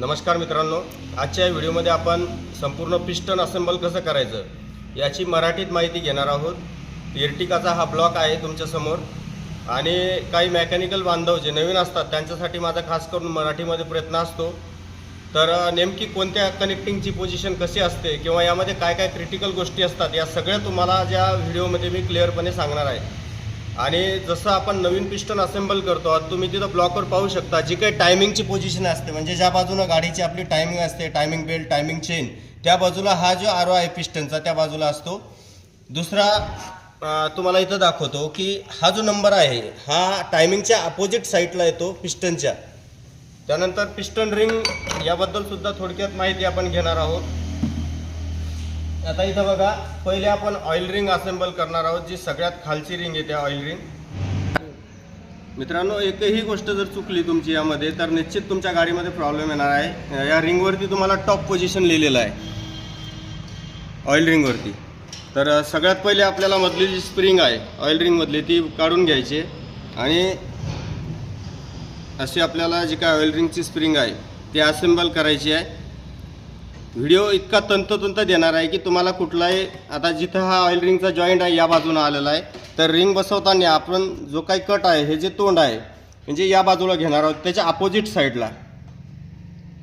नमस्कार मित्रांनो. आजच्या या व्हिडिओमध्ये आपण संपूर्ण पिस्टन असेंबल कसं करायचं याची मराठीत माहिती घेणार आहोत. इर्टिकाचा हा ब्लॉक आहे तुमच्यासमोर आणि काही मेकॅनिकल बांधव जे नवीन असतात त्यांच्यासाठी माझा खास करून मराठीमध्ये प्रयत्न असतो. तर नेमकी कोणत्या कनेक्टिंगची पोझिशन कशी असते किंवा यामध्ये काय काय क्रिटिकल गोष्टी असतात या सगळ्या तुम्हाला ज्या व्हिडिओमध्ये मी क्लिअरपणे सांगणार आहे. आणि जसं आपण नवीन पिस्टन असेंबल करतो आता तुम्ही तिथं ब्लॉकवर पाहू शकता जी काही टायमिंगची पोझिशन असते. म्हणजे ज्या बाजूनं गाडीची आपली टायमिंग असते टायमिंग बेल्ट टायमिंग चेन त्या बाजूला हा जो आरो आहे पिस्टनचा त्या बाजूला असतो. दुसरा तुम्हाला इथं दाखवतो की हा जो नंबर आहे हा टायमिंगच्या अपोजिट साईडला येतो पिस्टनच्या. त्यानंतर पिस्टन रिंग याबद्दल सुद्धा थोडक्यात माहिती आपण घेणार आहोत. आता इथं बघा पहिले आपण ऑइल रिंग असेंबल करणार आहोत जी सगळ्यात खालची रिंग येते ऑइल रिंग मित्रांनो एकही गोष्ट जर चुकली तुमची यामध्ये तर निश्चित तुमच्या गाडीमध्ये प्रॉब्लेम येणार आहे. या रिंगवरती तुम्हाला टॉप पोझिशन लिहिलेलं आहे. ऑइल रिंगवरती तर सगळ्यात पहिले आपल्याला मधली जी स्प्रिंग आहे ऑइल रिंगमधली ती काढून घ्यायची. आहे. आणि अशी आपल्याला जी काय ऑइल रिंगची स्प्रिंग आहे ती असेंबल करायची आहे. व्हिडिओ इतका तंतोतंत देणार आहे की तुम्हाला कुठलाही आता जिथं हा ऑइल रिंगचा जॉईंट आहे या बाजूनं आलेला आहे. तर रिंग बसवताना आपण जो काही कट आहे हे जे तोंड आहे म्हणजे या बाजूला घेणार आहोत त्याच्या अपोजिट साईडला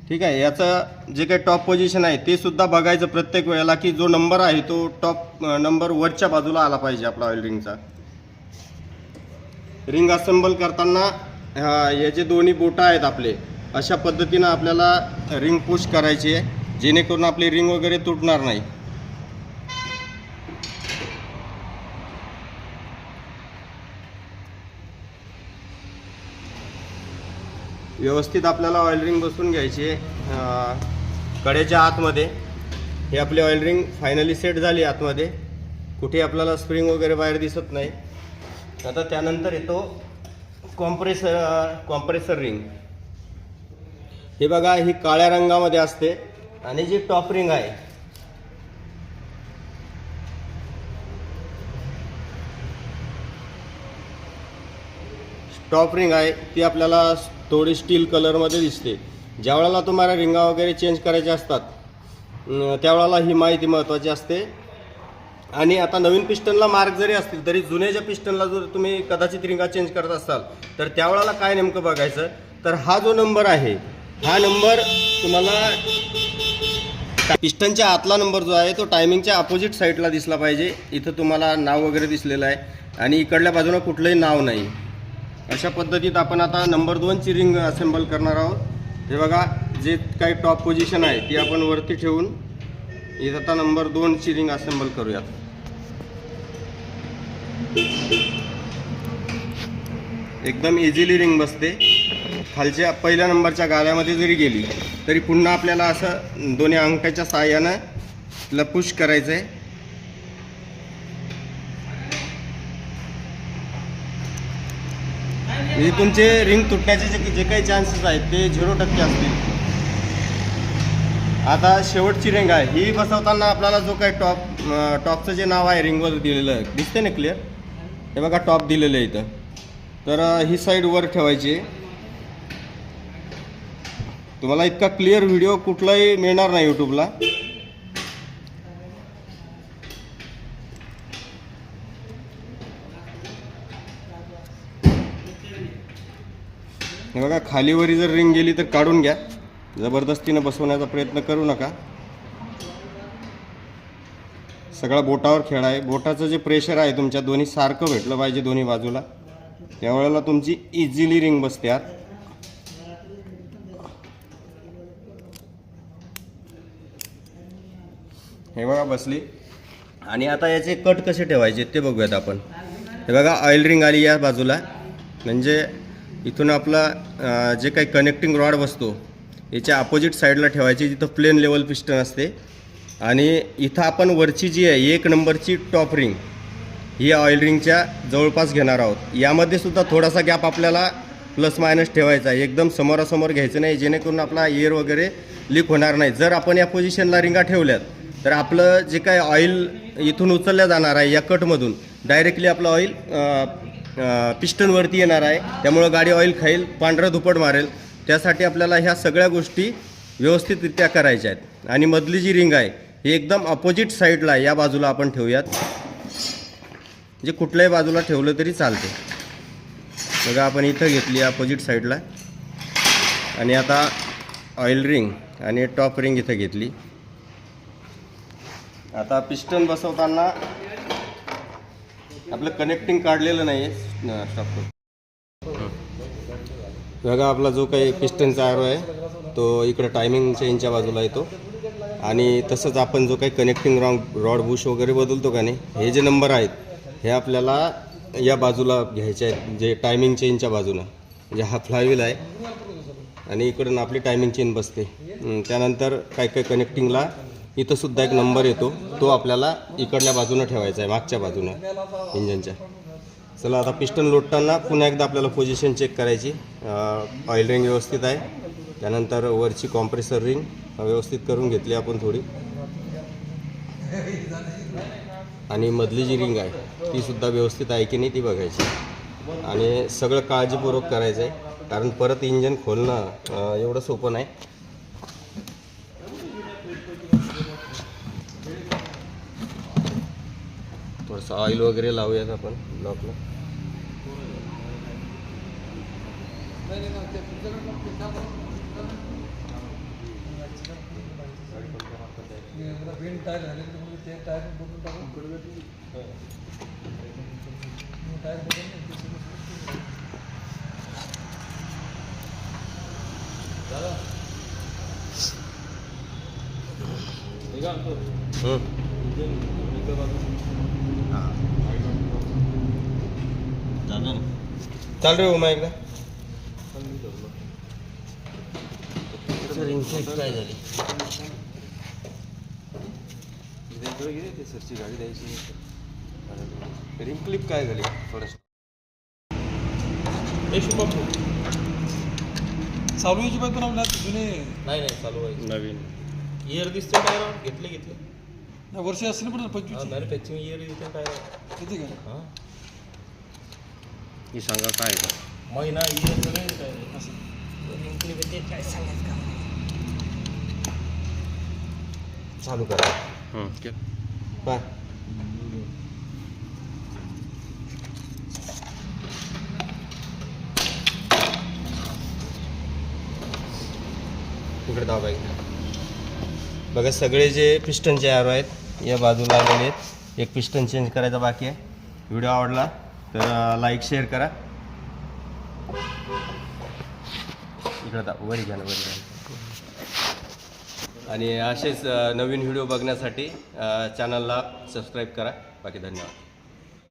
ठीक आहे? याचं जे काही टॉप पोझिशन आहे ते सुद्धा बघायचं प्रत्येक वेळेला की जो नंबर आहे तो टॉप नंबर वरच्या बाजूला आला पाहिजे आपला ऑइल रिंगचा रिंग असेंबल करताना हा, हे जे दोन्ही बोटं आहेत आपले अशा पद्धतीनं आपल्याला रिंग पुश करायची आहे. जेणेकरून आपली रिंग वगैरे तुटणार नाही. व्यवस्थित आपल्याला ऑइल रिंग बसून घ्यायची आहे. कडेच्या आतमध्ये. हे आपली ऑइल रिंग फायनली सेट झाली आतमध्ये. कुठे आपल्याला स्प्रिंग वगैरे बाहेर दिसत नाही. आता त्यानंतर येतो कॉम्प्रेसर कॉम्प्रेसर रिंग हे बघा ही काळ्या रंगामध्ये असते. आणि जी टॉप रिंग आहे. टॉप रिंग आहे ती आपल्याला थोडी स्टील कलरमध्ये दिसते. ज्या वेळेला तुम्हाला रिंगा वगैरे चेंज करायच्या असतात त्यावेळेला ही माहिती महत्त्वाची असते. आणि आता नवीन पिस्टनला मार्क जरी असतील तरी जुन्याच्या पिस्टनला जर तुम्ही कदाचित रिंगा चेंज करत असाल तर त्यावेळेला काय नेमकं बघायचं? तर हा जो नंबर आहे हा नंबर तुम्हाला पिस्टनच्या आतला नंबर जो आहे तो टायमिंगच्या अपोजिट साईडला दिसला पाहिजे. इथं तुम्हाला नाव वगैरे दिसलेलं आहे. आणि इकडल्या बाजूला कुठलंही नाव नाही. अशा पद्धतीत आपण आता नंबर दोनची रिंग असेंबल करणार आहोत. हे बघा जे काही टॉप पोझिशन आहे ती आपण वरती ठेवून इथं आता नंबर दोनची रिंग असेंबल करूयात. एकदम इझिली रिंग बसते. खालच्या पहिल्या नंबरच्या गाळ्यामध्ये जरी गेली तरी पुन्हा आपल्याला असं दोन्ही अंगठ्याच्या साहाय्यानं तिला पुश करायचं आहे म्हणजे तुमचे रिंग तुटण्याचे जे जे काही चान्सेस आहेत ते झिरो टक्के असतील. आता शेवटची रिंग आहे. ही बसवताना आपल्याला जो काही टॉप टॉपचं जे नाव आहे रिंगवर दिलेलं दिसते ना क्लिअर हे बघा टॉप दिलेलं आहे इथं. तर ही साईड वर ठेवायची. आहे. तुम्हाला इतका क्लिअर व्हिडिओ कुठलाही मिळणार नाही यूट्यूबला हे बघा खालीवरी जर रिंग गेली तर काढून घ्या. जबरदस्तीनं बसवण्याचा प्रयत्न करू नका. सगळा बोटावर खेळ आहे. बोटाचं जे प्रेशर आहे तुमच्या दोन्ही सारखं भेटलं पाहिजे दोन्ही बाजूला. त्यावेळेला तुमची इझिली रिंग बसते आत हे बघा बसली. आणि आता याचे कट कसे ठेवायचे ते बघूयात आपण. हे बघा ऑइल रिंग आली या बाजूला. म्हणजे इथून आपला जे काही कनेक्टिंग रॉड बसतो याच्या अपोजिट साईडला ठेवायची जिथं प्लेन लेवल पिस्टन असते. आणि इथं आपण वरची जी आहे एक नंबरची टॉप रिंग ही ऑइल रिंगच्या जवळपास घेणार आहोत. यामध्ये सुद्धा थोडासा गॅप आपल्याला प्लस मायनस ठेवायचा आहे. एकदम समोरासमोर घ्यायचं नाही जेणेकरून आपला एअर वगैरे लीक होणार नाही. जर आपण या पोझिशनला रिंगा ठेवल्यात तर आपलं जे काय ऑइल इथून उचलल्या जाणार आहे या कटमधून डायरेक्टली आपलं ऑइल पिस्टनवरती येणार आहे. त्यामुळं गाडी ऑइल खाईल पांढरं धुपट मारेल. त्यासाठी आपल्याला ह्या सगळ्या गोष्टी व्यवस्थितरित्या करायच्या आहेत. आणि मधली जी रिंग आहे ही एकदम अपोजिट साईडला आहे या बाजूला आपण ठेवूयात. जे कुठल्याही बाजूला ठेवलं तरी चालते. बघा आपण इथं घेतली अपोजिट साईडला आणि आता ऑइल रिंग आणि टॉप रिंग इथं घेतली. आता पिस्टन बसवताना आपलं कनेक्टिंग काढलेलं नाही आहे स्टॉप बघा आपला जो काही पिस्टनचा आरो आहे तो इकडं टायमिंग चेनच्या बाजूला येतो. आणि तसंच आपण जो काही कनेक्टिंग रॉंग रॉड बुश वगैरे बदलतो का नाही हे जे नंबर आहेत हे आपल्याला या बाजूला घ्यायचे आहेत जे टायमिंग चेनच्या बाजूनं. म्हणजे हा फ्लायव्हील आहे. आणि इकडून आपली टायमिंग चेन बसते. त्यानंतर काही काही कनेक्टिंगला इथं सुद्धा एक नंबर येतो. तो आपल्याला इकडल्या बाजूनं ठेवायचा आहे मागच्या बाजूनं इंजनच्या. चला आता पिस्टन लोटताना पुन्हा एकदा आपल्याला पोझिशन चेक करायची. ऑइल रिंग व्यवस्थित आहे. त्यानंतर वरची कॉम्प्रेसर रिंग व्यवस्थित करून घेतली आपण थोडी. आणि मधली जी रिंग आहे ती सुद्धा व्यवस्थित आहे की नाही ती बघायची. आणि सगळं काळजीपूर्वक करायचं आहे कारण परत इंजन खोलणं एवढं सोपं नाही. थोडंसं ऑइल वगैरे लावूयात आपण ब्लॉकला हं. चाल रे उमा एकदा काय झाली सरची गाडी द्यायची रिंग क्लिप काय झाली थोडंसं चालू याची पाहिजे जुने नाही नाही चालू आहे नवीन इयर दिसते टायर घेतले घेतले नाही, वर्ष असतील पण पंचवीस इयर दिसते टायर किती काय हां ही सांगा काय आहे का महिना सगळे चालू करा बाय इकडे दाबा इकडे. बघा सगळे जे पिस्टनचे आरो आहेत या बाजूला आलेले आहेत. एक पिस्टन चेंज करायचा बाकी आहे. व्हिडिओ आवडला? तर लाईक शेअर करा. इकडं वरी घ्या ना वरी घ्या. आणि असेच नवीन व्हिडिओ बघण्यासाठी चॅनलला सबस्क्राईब करा. बाकी धन्यवाद.